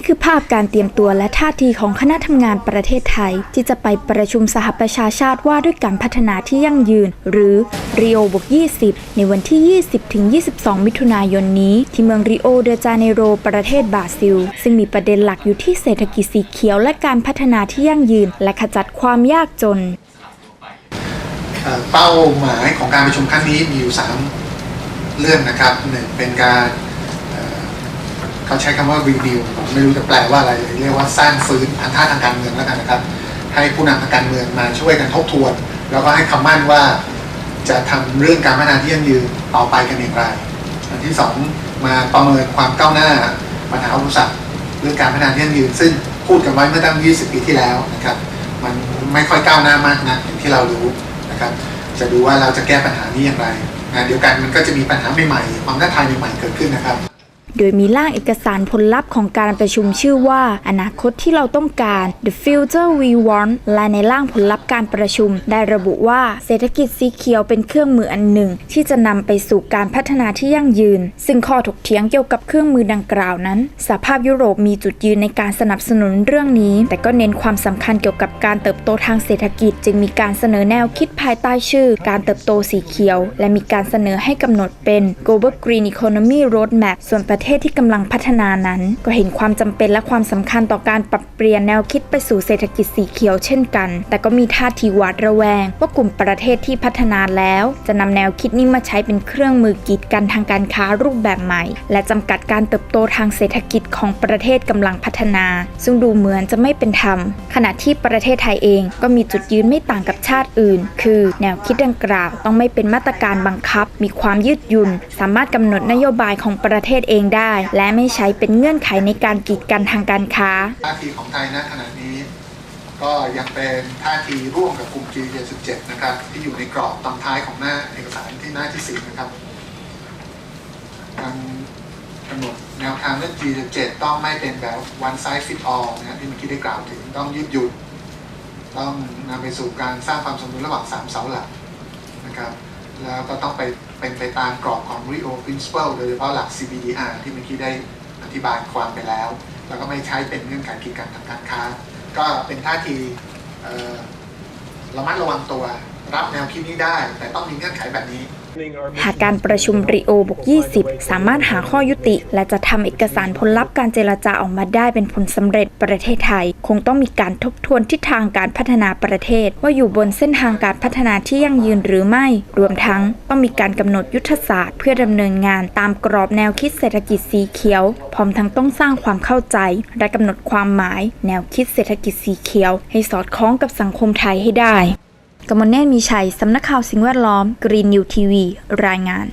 นี่คือภาพการเตรียมตัวและท่าทีของคณะทำงานประเทศไทย ที่จะไปประชุมสหประชาชาติว่าด้วยการพัฒนาที่ยั่งยืน หรือ Rio บวก20 ในวันที่ 20-22 มิถุนายนนี้ ที่เมืองริโอเดจาเนโร ประเทศบราซิล ซึ่งมีประเด็นหลักอยู่ที่เศรษฐกิจสีเขียวและการพัฒนาที่ยั่งยืน และขจัดความยากจน เป้าหมายของการประชุมครั้งนี้มีอยู่สามเรื่องนะครับหนึ่งเป็นการ เขาใช้คำว่า rebuild ผมไม่รู้จะแปลว่าอะไรเลยเรียกว่าสร้างฟื้นพันธะทางการเมืองแล้วกันนะครับ ให้ผู้นำทางการเมืองมาช่วยกันทบทวน แล้วก็ให้คำมั่นว่าจะทำเรื่องการพัฒนาที่ยั่งยืนต่อไปกันอย่างไรอันที่สองมาประเมินความก้าวหน้าปัญหาอุปสรรคเรื่องการพัฒนาที่ยั่งยืน ซึ่งพูดกันไว้เมื่อตั้ง 20 ปีที่แล้วนะครับ มันไม่ค่อยก้าวหน้ามากนะอย่างที่เรารู้นะครับ จะดูว่าเราจะแก้ปัญหานี้อย่างไรงานเดียวกันมันก็จะมีปัญหาใหม่ๆความท้าทายใหม่ๆเกิดขึ้นนะครับ โดยมีร่างเอกสารผลลัพธ์ของการประชุมชื่อว่า อนาคตที่เราต้องการ The Future We Want และในร่างผลลัพธ์การประชุม ได้ระบุว่าเศรษฐกิจสีเขียวเป็นเครื่องมืออันหนึ่ง ที่จะนำไปสู่การพัฒนาที่ยั่งยืน ซึ่งข้อถกเถียงเกี่ยวกับเครื่องมือดังกล่าวนั้นสหภาพยุโรปมีจุดยืนในการสนับสนุนเรื่องนี้ แต่ก็เน้นความสำคัญเกี่ยวกับการเติบโตทางเศรษฐกิจ จึงมีการเสนอแนวคิดภายใต้ชื่อ การเติบโตสีเขียว และมีการเสนอให้กำหนดเป็น Global Green Economy Roadmap ส่วนประเทศที่กำลังพัฒนานั้น ก็เห็นความจำเป็นและความสำคัญต่อการปรับเปลี่ยนแนวคิดไปสู่เศรษฐกิจสีเขียวเช่นกัน แต่ก็มีท่าทีหวาดระแวง ว่ากลุ่มประเทศที่พัฒนาแล้ว จะนำแนวคิดนี้มาใช้เป็นเครื่องมือกีดกันทางการค้ารูปแบบใหม่ และจำกัดการเติบโตทางเศรษฐกิจของประเทศกำลังพัฒนา ซึ่งดูเหมือนจะไม่เป็นธรรม ขณะที่ประเทศไทยเองก็มีจุดยืนไม่ต่างกับชาติอื่น คือแนวคิดดังกล่าวต้องไม่เป็นมาตรการบังคับ มีความยืดหยุ่น สามารถกำหนดนโยบายของประเทศเองได้ และไม่ใช้เป็นเงื่อนไขในการกีดกันทางการค้าท่าทีของไทยณขณะนี้ ก็ยังเป็นท่าทีร่วมกับกลุ่ม G77 นะครับที่อยู่ในกรอบตอนท้ายของหน้าเอกสารที่หน้าที่4นะครับการกำหนดแนวทางเรื่อง G77 ต้องไม่เป็นแบบ one size fit all นะที่เมื่อกี้ได้กล่าวถึงต้องยืดหยุ่นต้องนำไปสู่การสร้างความสมดุลระหว่างสามเสาหลักนะครับ แล้วก็ต้องไปเป็นไปตามกรอบของ Rio Principle โดยเฉพาะหลัก CBDR ที่เมื่อกี้ได้อธิบายความไปแล้ว แล้วก็ไม่ใช้เป็นเงื่อนไขกิจการทางการค้า ก็เป็นท่าทีระมัดระวังตัว รับแนวคิดนี้ได้ แต่ต้องมีเงื่อนไขแบบนี้ หากการประชุมริโอบก20 สามารถหาข้อยุติ และจะทำเอกสารผลลัพธ์การเจรจาออกมาได้เป็นผลสำเร็จประเทศไทย คงต้องมีการทบทวนทิศทางการพัฒนาประเทศ ว่าอยู่บนเส้นทางการพัฒนาที่ยั่งยืนหรือไม่ รวมทั้งต้องมีการกำหนดยุทธศาสตร์ เพื่อดำเนินงานตามกรอบแนวคิดเศรษฐกิจสีเขียว พร้อมทั้งต้องสร้างความเข้าใจ และกำหนดความหมาย แนวคิดเศรษฐกิจสีเขียว ให้สอดคล้องกับสังคมไทยให้ได้ กมลเนตรมีชัย สำนักข่าวสิ่งแวดล้อมกรีนนิวทีวีรายงาน